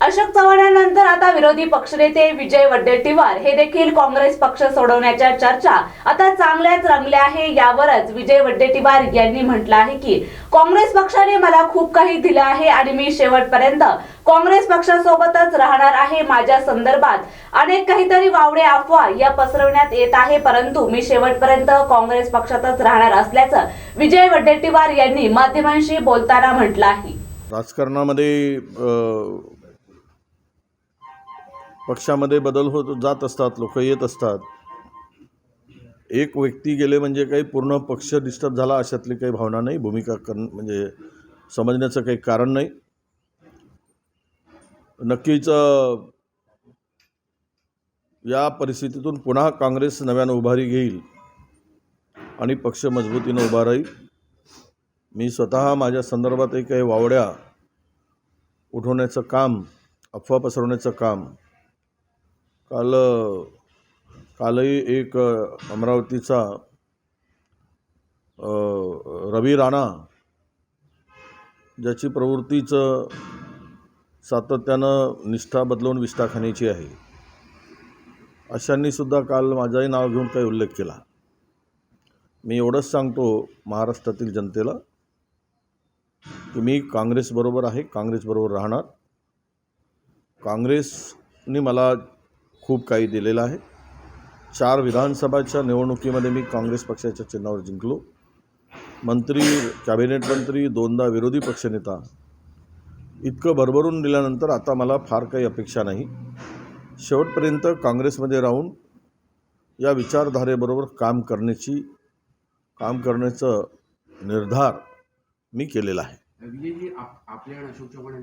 अशोक चव्हाणांनंतर आता विरोधी पक्षनेते विजय वड्डेट्टीवार हे देखील काँग्रेस पक्ष सोडवण्याच्या चर्चा आता चांगल्याच रंगल्या आहे यावरच विजय वड्डेटीवार यांनी म्हटलं आहे की काँग्रेस पक्षाने मला खूप काही दिलं आहे आणि मी शेवटपर्यंत काँग्रेस पक्षासोबतच राहणार आहे माझ्या संदर्भात. अनेक काहीतरी वावडे अफवा या पसरवण्यात येत आहे परंतु मी शेवटपर्यंत काँग्रेस पक्षातच राहणार असल्याचं विजय वड्डेट्टीवार यांनी माध्यमांशी बोलताना म्हटलं आहे. राजकारणामध्ये पक्षामध्ये बदल होत जात असतात लोक येत असतात. एक व्यक्ती गेले म्हणजे काही पूर्ण पक्ष डिस्टर्ब झाला अशातली काही भावना नाही भूमिका कर म्हणजे समजण्याचं काही कारण नाही. नक्कीच या परिस्थितीतून पुन्हा काँग्रेस नव्यानं उभारी घेईल आणि पक्ष मजबूतीनं उभा राहील. मी स्वतः माझ्या संदर्भातही काही वावड्या उठवण्याचं काम अफवा पसरवण्याचं काम काल कालही एक अमरावतीचा रवी राणा ज्याची प्रवृत्तीचं सातत्यानं निष्ठा बदलवून विष्ठा खाण्याची आहे. अशांनी सुद्धा काल माझंही नाव घेऊन काही उल्लेख केला. मी एवढंच सांगतो महाराष्ट्रातील जनतेला की मी काँग्रेसबरोबर आहे काँग्रेसबरोबर राहणार. काँग्रेसने मला खूप काही दिलेलं आहे. चार विधानसभाच्या निवडणुकीमध्ये मी काँग्रेस पक्षाच्या चिन्हावर जिंकलो. मंत्री कॅबिनेट मंत्री दोनदा विरोधी पक्षनेता इतकं भरभरून दिल्यानंतर आता मला फार काही अपेक्षा नाही. शेवटपर्यंत काँग्रेसमध्ये राहून या विचारधारेबरोबर काम करण्याची काम करण्याचं निर्धार मी केलेला आहे.